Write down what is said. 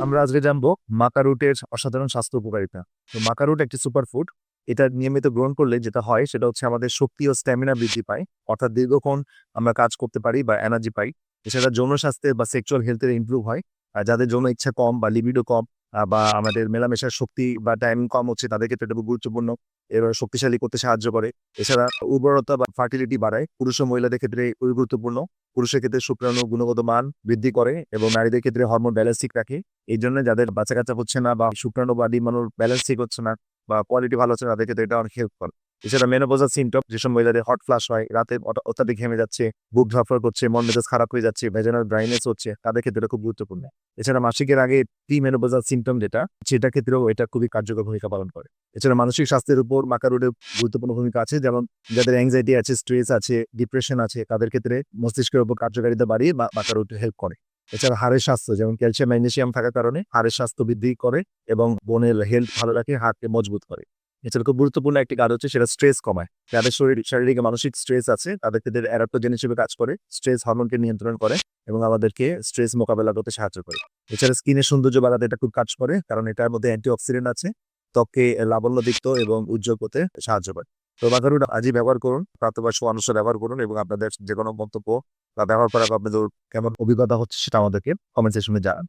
আমরা আজকে জানব মাকা মাকারুটের অসাধারণ স্বাস্থ্য উপকারিতা। তো মাকা রুট একটি সুপারফুড এটা নিয়মিত গ্রহণ করলে যেটা হয়, সেটা হচ্ছে আমাদের শক্তি ও স্ট্যামিনা বৃদ্ধি পায়। অর্থাৎ দীর্ঘক্ষণ আমরা কাজ করতে পারি বা এনার্জি পাই। এছাড়া যৌন স্বাস্থ্যের বা সেক্সুয়াল হেলথের ইমপ্রুভ হয়। আর যাদের যৌন ইচ্ছা কম বা লিবিডো কম বা আমাদের মেলামেশার শক্তি বা টাইম কম হচ্ছে, তাদের ক্ষেত্রে এটা গুরুত্বপূর্ণ। এবার শক্তিশালী করতে সাহায্য করে। এছাড়া উর্বরতা বা ফার্টিলিটি বাড়ায়। পুরুষ ও মহিলাদের ক্ষেত্রে খুবই গুরুত্বপূর্ণ। পুরুষের ক্ষেত্রে শুক্রাণু গুণগত মান বৃদ্ধি করে এবং নারীদের ক্ষেত্রে হরমোন ব্যালেন্স ঠিক রাখে। এই জন্য যাদের বাচ্চা কাচ্চা হচ্ছে না বা শুক্রাণু বা ডিমানুর ব্যালেন্স ঠিক হচ্ছে না বা কোয়ালিটি ভালো হচ্ছে না, তাদের ক্ষেত্রে এটা অনেক হেল্প করে। এছাড়া মেনোপোজাল সিমটম যেসব মহিলাদের হট ফ্লাশ হয়, রাতে অত্যাধিক ঘেমে যাচ্ছে, বুক ধরফর করছে, মন মেজাজ খারাপ হয়ে যাচ্ছে ভেজানাল ড্রাইনেস হচ্ছে, তাদের ক্ষেত্রে খুব গুরুত্বপূর্ণ। এছাড়া মাসিকের আগে প্রি মেনোপোজাল সিমটম যেটা সেটা ক্ষেত্রেও এটা খুবই কার্যকর ভূমিকা পালন করে। এছাড়া মানসিক স্বাস্থ্যের উপর মাকারুডের গুরুত্বপূর্ণ ভূমিকা আছে, যেমন যাদের অ্যাংজাইটি আছে স্ট্রেস আছে ডিপ্রেশন আছে, তাদের ক্ষেত্রে মস্তিষ্কের উপর কার্যকারিতা বাড়িয়ে মাকারুট হেল্প করে। এছাড়া হাড়ের স্বাস্থ্য, যেমন ক্যালসিয়াম ম্যাগনেসিয়াম থাকার কারণে হাড়ের স্বাস্থ্য বৃদ্ধি করে এবং বোনের হেলথ ভালো রাখে, হাড়কে মজবুত করে। এছাড়া খুব গুরুত্বপূর্ণ একটি কাজ হচ্ছে সেটা স্ট্রেস কমায়। যাদের শরীর, শারীরিক মানসিক স্ট্রেস আছে, তাদের ক্ষেত্রে অ্যাডাপ্টোজেন হিসেবে কাজ করে স্ট্রেস হরমোনকে নিয়ন্ত্রণ করে এবং আমাদেরকে স্ট্রেস মোকাবেলা করতে সাহায্য করে। এছাড়া স্কিনের সৌন্দর্য বাড়াতে এটা খুব কাজ করে, কারণ এটার মধ্যে অ্যান্টিঅক্সিডেন্ট আছে, ত্বককে লাবণ্যদীপ্ত এবং উজ্জ্বল করতে সাহায্য করে। তো বাকারুট আজই ব্যবহার করুন, প্রাপ্তবয়স্ক মানুষরা ব্যবহার করুন এবং আপনাদের যে কোনো মন্তব্য বা ব্যবহার করার আপনাদের কেমন অভিজ্ঞতা হচ্ছে সেটা আমাদেরকে কমেন্ট সেকশনে জানান।